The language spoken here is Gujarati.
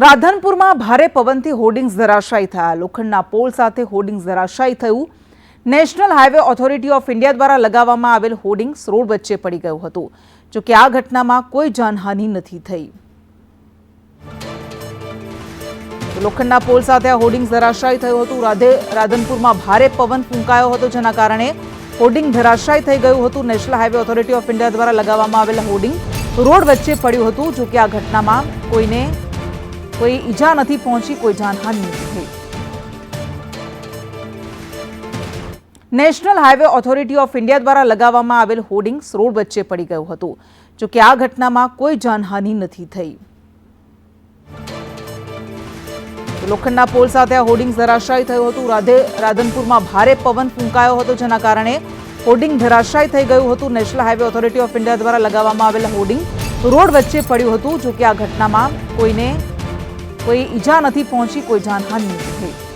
રાધનપુરમાં ભારે પવનથી હોર્ડિંગ્સ ધરાશાયી થયા. લોખંડના પોલ સાથે હોર્ડિંગ્સ ધરાશાયી થયું. National highway authority of India દ્વારા લગાવવામાં આવેલ હોર્ડિંગ્સ રોડ વચ્ચે પડી ગયું હતું. જો કે આ ઘટનામાં કોઈ જાનહાનિ નથી થઈ. લોખંડના પોલ સાથે આ હોર્ડિંગ્સ ધરાશાયી થયું હતું. રાધે, રાધનપુરમાં ભારે પવન ફૂંકાયો હતો, જેના કારણે હોર્ડિંગ ધરાશાયી થઈ ગયું હતું. National highway authority of India દ્વારા લગાવવામાં આવેલ હોર્ડિંગ રોડ વચ્ચે પડ્યું હતું. જો કે આ ઘટનામાં કોઈને કોઈ ઈજા નથી પહોંચી, કોઈ જાનહાનિ નથી. થઈ national highway authority of India દ્વારા લગાવવામાં આવેલ હોર્ડિંગ્સ રોડ વચ્ચે પડી ગયું હતું જોકે આ ઘટનામાં કોઈ જાનહાનિ નથી થઈ. લોખંડના પોલ સાથે આ હોર્ડિંગ ધરાશાયી થયું હતું. રાધે રાધનપુરમાં ભારે પવન ફૂંકાયો હતો, જેના કારણે હોર્ડિંગ ધરાશાયી થઈ ગયું હતું. National highway authority of India દ્વારા લગાવવામાં આવેલ હોર્ડિંગ રોડ વચ્ચે પડ્યું હતું જોકે આ ઘટનામાં કોઈને કોઈ ઈજા નથી પહોંચી કોઈ જાનહાનિ નથી થઈ